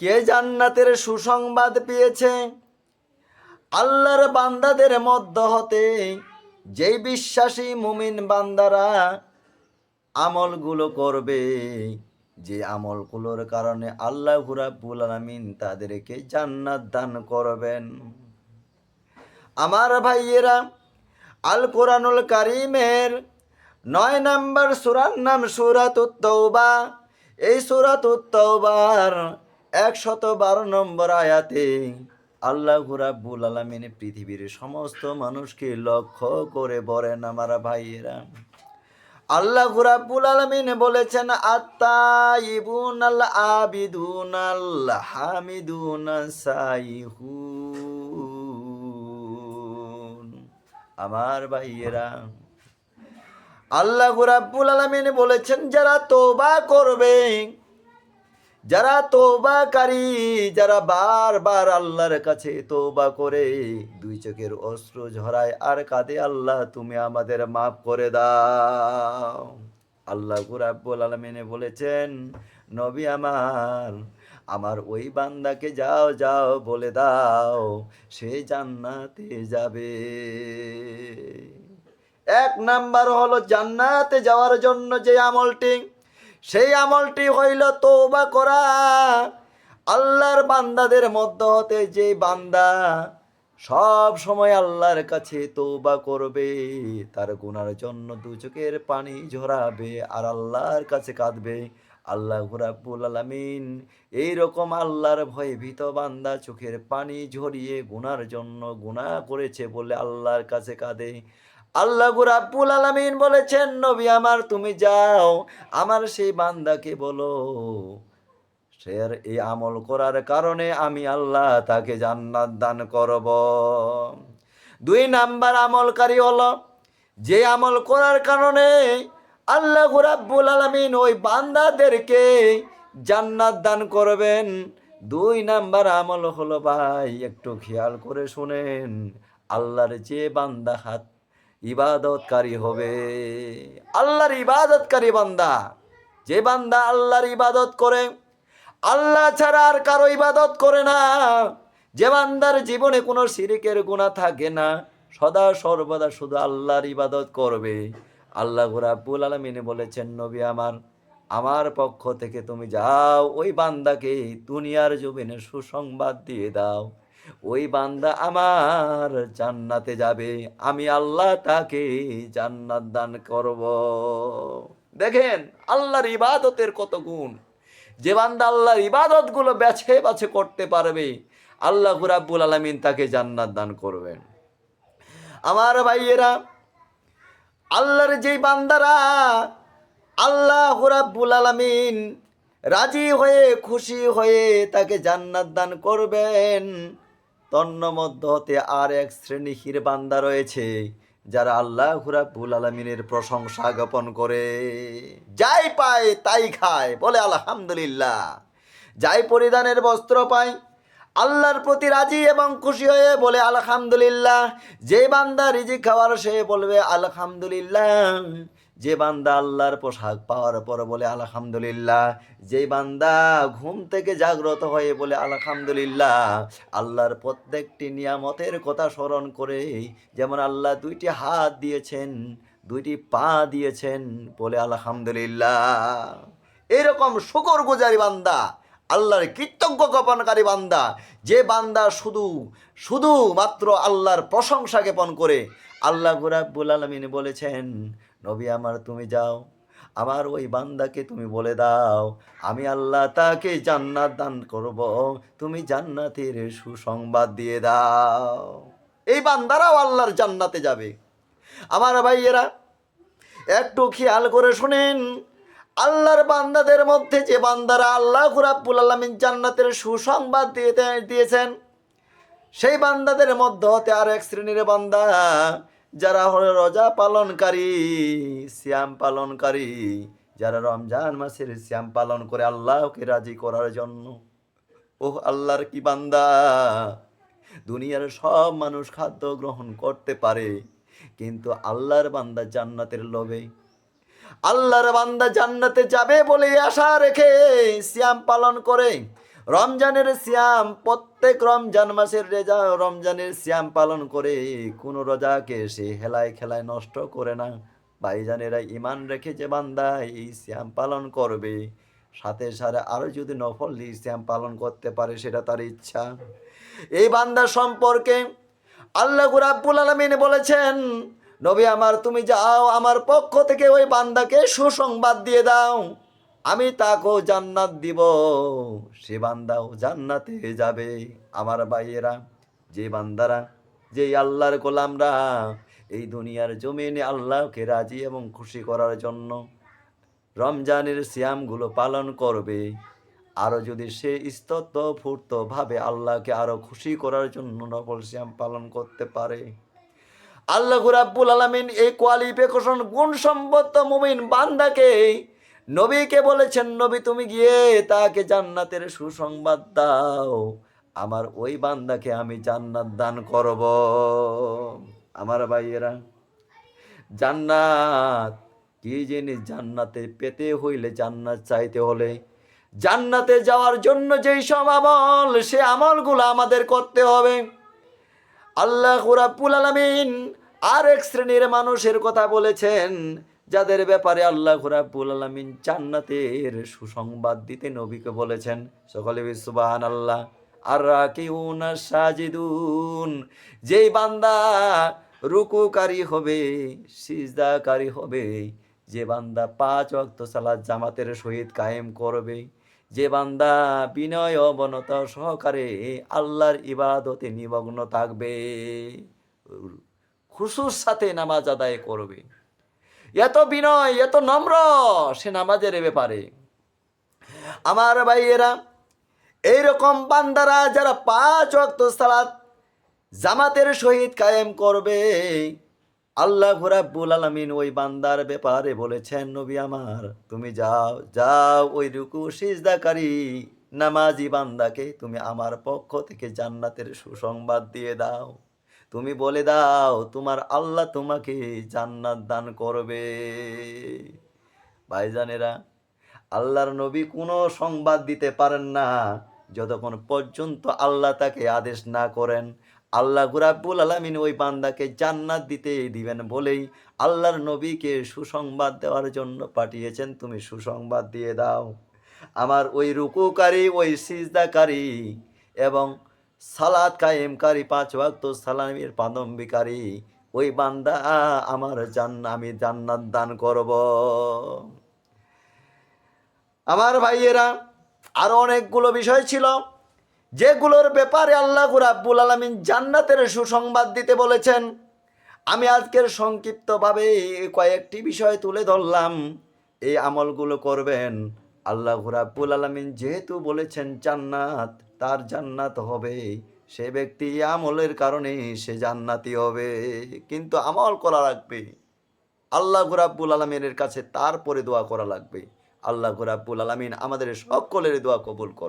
কে জান্নাতের সুসংবাদ পেয়েছে? আল্লাহর বান্দাদের মধ্য হতে যেই বিশ্বাসী মুমিন বান্দারা আমলগুলো করবে, যে আমলগুলোর কারণে আল্লাহ রাব্বুল আলামিন তাদেরকে জান্নাত দান করবেন। আমার ভাইয়েরা আল কোরআনুল কারিমের নয় নাম্বার সুরার নাম সুরাত তৌবা এই সুরাত তৌবার একশত বারো নম্বর আয়াতে, আল্লাহ রাব্বুল আলামিন পৃথিবীর সমস্ত মানুষকে লক্ষ্য করে বলেন, আমার ভাইয়েরা। আল্লাহ রাব্বুল আলামিন বলেছেন আত্মা ইবুন আল আবিদুন আল হামিদুন আমার ভাইয়েরা, আল্লাহ রাব্বুল আলামিন বলেছেন, যারা তওবা করবে যারা তৌবাকারী যারা বারবার আল্লাহর কাছে তোবা করে, দুই চোখের অশ্রু ঝরায়, আর কাঁদে, আল্লাহ, তুমি আমাদের মাফ করে দাও। আল্লাহ রাব্বুল আলমিনে বলেছেন, নবী আমার আমার ওই বান্দাকে যাও যাও, বলে দাও, সে জান্নাতে যাবে। এক নাম্বার হলো, জান্নাতে যাওয়ার জন্য যে আমলটি সেই আমলটি হইল তৌবা করা। আল্লাহর বান্দাদের মধ্য হতে যে বান্দা সব সময় আল্লাহর কাছে তৌবা করবে, তার গুনার জন্য দু চোখের পানি ঝরাবে আর আল্লাহর কাছে কাঁদবে। আল্লাহ রাব্বুল আলামিন এই রকম আল্লাহর ভয়ে ভীত বান্দা চোখের পানি ঝরিয়ে গুনার জন্য গুনাহ করেছে বলে আল্লাহর কাছে কাঁদে। আল্লাহ রাব্বুল আলামিন বলেছেন, নবী আমার, তুমি যাও, আমার সেই বান্দাকে বলো। সে এই আমল করার কারণে আমি আল্লাহ তাকে জান্নাত দান করব। দুই নাম্বার আমলকারী হলো, যে আমল করার কারণে আল্লাহ রাব্বুল আলামিন ওই বান্দাদেরকে জান্নাত দান করবেন। দুই নাম্বার আমল হলো, ভাই, একটু খেয়াল করে শুনেন, আল্লাহর যে বান্দা হাত ইবাদতকারী হবে। আল্লাহর ইবাদতকারী বান্দা। যে বান্দা আল্লাহর ইবাদত করে, আল্লাহ ছাড়া আর কারও ইবাদত করে না। যে বান্দার জীবনে কোনো শিরিকের গুণা থাকে না, সদা সর্বদা শুধু আল্লাহর ইবাদত করবে। আল্লাহ রাব্বুল আলমিনে বলেছেন, নবী আমার আমার পক্ষ থেকে তুমি যাও, ওই বান্দাকে দুনিয়ার জমিনে সুসংবাদ দিয়ে দাও। ওই বান্দা আমার জান্নাতে যাবে, আমি আল্লাহ তাকে জান্নাত দান করব। দেখেন, আল্লাহর ইবাদতের কত গুণ। যে বান্দা আল্লাহর ইবাদতগুলো বেছে বাছে করতে পারবে, আল্লাহ রাব্বুল আলামিন তাকে জান্নাত দান করবেন। আমার ভাইয়েরা, আল্লাহর যেই বান্দারা আল্লাহ রাব্বুল আলামিন রাজি হয়ে, খুশি হয়ে তাকে জান্নাত দান করবেন তন্নমধ্য হতে আর এক শ্রেণির বান্দা রয়েছে, যারা আল্লাহ রাব্বুল আলামিনের প্রশংসা জ্ঞাপন করে। যাই পায় তাই খায়, বলে আলহামদুলিল্লাহ। যাই পরিধানের বস্ত্র পায়, আল্লাহর প্রতি রাজি এবং খুশি হয়ে বলে আলহামদুলিল্লাহ। যে বান্দা রিজি খাওয়ার সে বলবে, আলহামদুলিল্লাহ। যে বান্দা আল্লাহর পোশাক পাওয়ার পর বলে আলহামদুলিল্লাহ যে বান্দা ঘুম থেকে জাগ্রত হয়ে বলে আলহামদুলিল্লাহ, আল্লাহর প্রত্যেকটি নিয়ামতের কথা স্মরণ করে যেমন আল্লাহ দুইটি হাত দিয়েছেন, দুইটি পা দিয়েছেন বলে আলহামদুলিল্লাহ। এরকম শুকর গুজারি বান্দা, আল্লাহর কৃতজ্ঞ জ্ঞাপনকারী বান্দা, যে বান্দা শুধু শুধু মাত্র আল্লাহর প্রশংসা জ্ঞাপন করে আল্লাহ গুরাবুল আলমিন বলেছেন নবী আমার তুমি যাও, আমার ওই বান্দাকে তুমি বলে দাও, আমি আল্লাহ তাকে জান্নাত দান করব, তুমি জান্নাতের সুসংবাদ দিয়ে দাও। এই বান্দারাও আল্লাহর জান্নাতে যাবে। আমার ভাইয়েরা, একটু খেয়াল করে শুনেন, আল্লাহর বান্দাদের মধ্যে যে বান্দারা আল্লাহ রাব্বুল আলামিন জান্নাতের সুসংবাদ দিয়ে দিয়েছেন, সেই বান্দাদের মধ্যে হতে আর এক শ্রেণির বান্দা যারা হলো রোজা পালনকারী শ্যাম পালনকারী, যারা রমজান মাসের শ্যাম পালন করে আল্লাহকে রাজি করার জন্য। ও আল্লাহর কি বান্দা! দুনিয়ার সব মানুষ খাদ্য গ্রহণ করতে পারে, কিন্তু আল্লাহর বান্দা জান্নাতের লোভে। আল্লাহর বান্দা জান্নাতে যাবে বলে আশা রেখে শ্যাম পালন করে। রমজানের সিয়াম, প্রত্যেক রমজান মাসের রেজা রমজানের সিয়াম পালন করে কোনো রোজাকে সে হেলায় খেলায় নষ্ট করে না। ভাইজানেরা ইমান রেখে যে বান্দা এই শ্যাম পালন করবে, সাথে সাথে আরও যদি নফল সিয়াম পালন করতে পারে, সেটা তার ইচ্ছা। এই বান্দা সম্পর্কে আল্লাহ রাব্বুল আলমিন বলেছেন, নবী আমার, তুমি যাও, আমার পক্ষ থেকে ওই বান্দাকে সুসংবাদ দিয়ে দাও। আমি তাকেও জান্নাত দিব। সে বান্দাও জান্নাতে যাবে। আমার ভাইয়েরা, যে বান্দারা, যে আল্লাহর গোলামরা, এই দুনিয়ার জমিনে আল্লাহকে রাজি এবং খুশি করার জন্য রমজানের সিয়ামগুলো পালন করবে। আরও যদি সে স্তত ফুর্ত ভাবে আল্লাহকে আরও খুশি করার জন্য নকল সিয়াম পালন করতে পারে। আল্লাহ রাব্বুল আলামিন এই কোয়ালিফিকেশন গুণসম্পন্ন মুমিন বান্দাকে নবীকে বলেছেন, নবী, তুমি গিয়ে তাকে জান্নাতের সুসংবাদ দাও। আমার ওই বান্দাকে আমি জান্নাত দান করব। আমার ভাইয়েরা, জান্নাত কি জিনিস? জান্নাতে পেতে হইলে জান্নাত চাইতে হলে জান্নাতে যাওয়ার জন্য যেই সব আমল, সে আমলগুলো আমাদের করতে হবে। আল্লাহ আলামিন আর এক শ্রেণির মানুষের কথা বলেছেন যাদের ব্যাপারে আল্লাহ রাব্বুল আলামিন জান্নাতের সুসংবাদ দিতে নবীকে বলেছেন, সকলে সুবহান আল্লাহ আর রাকিউনা সাজিদুন। যেই বান্দা রুকুকারী হবে, সিজদাকারী হবে, যে বান্দা পাঁচ ওয়াক্ত সালাত জামাতের সহিত কায়েম করবে, যে বান্দা বিনয় অবনত সহকারে আল্লাহর ইবাদতে নিমগ্ন থাকবে, খুশুর সাথে নামাজ আদায় করবে। এত বিনয়, এত নম্র সে নামাজের ব্যাপারে। আমার ভাইয়েরা, এইরকম বান্দারা যারা পাঁচ ওয়াক্ত সালাত জামাতের সহিত কায়েম করবে, আল্লাহ রাব্বুল আলামিন ওই বান্দার ব্যাপারে বলেছেন, নবী আমার, তুমি যাও যাও ওই রুকু সিজদাকারী নামাজি বান্দাকে তুমি আমার পক্ষ থেকে জান্নাতের সুসংবাদ দিয়ে দাও। তুমি বলে দাও, তোমার আল্লাহ তোমাকে জান্নাত দান করবে। ভাইজানেরা, আল্লাহর নবী কোনো সংবাদ দিতে পারেন না। যতক্ষণ পর্যন্ত আল্লাহ তাকে আদেশ না করেন, আল্লাহ গুরাবুল আলমিন ওই বান্দাকে জান্নাত দিতে দিবেন বলেই আল্লাহর নবীকে সুসংবাদ দেওয়ার জন্য পাঠিয়েছেন। তুমি সুসংবাদ দিয়ে দাও। আমার ওই রুকুকারী, ওই সিজদাকারী এবং সালাদ কায়েমকারী পাঁচ ওয়াক্ত সালামের পাদম্বিকারী ওই বান্দা আমার জান্ন আমি জান্নাত দান করব। আমার ভাইয়েরা, আরও অনেকগুলো বিষয় ছিল, যেগুলোর ব্যাপারে আল্লাহ রাব্বুল আলমিন জান্নাতের সুসংবাদ দিতে বলেছেন। আমি আজকের সংক্ষিপ্তভাবে কয়েকটি বিষয় তুলে ধরলাম। এই আমলগুলো করবেন। আল্লাহ রাব্বুল আলমিন যেহেতু বলেছেন জান্নাত, তার জান্নাত হবে। সে ব্যক্তি আমলের কারণে সে জান্নাতি হবে। কিন্তু আমল করা লাগবে। আল্লাহ রাব্বুল আলমিনের কাছে তারপরে দোয়া করা লাগবে। আল্লাহ রাব্বুল আলমিন আমাদের সকলের দোয়া কবুল কর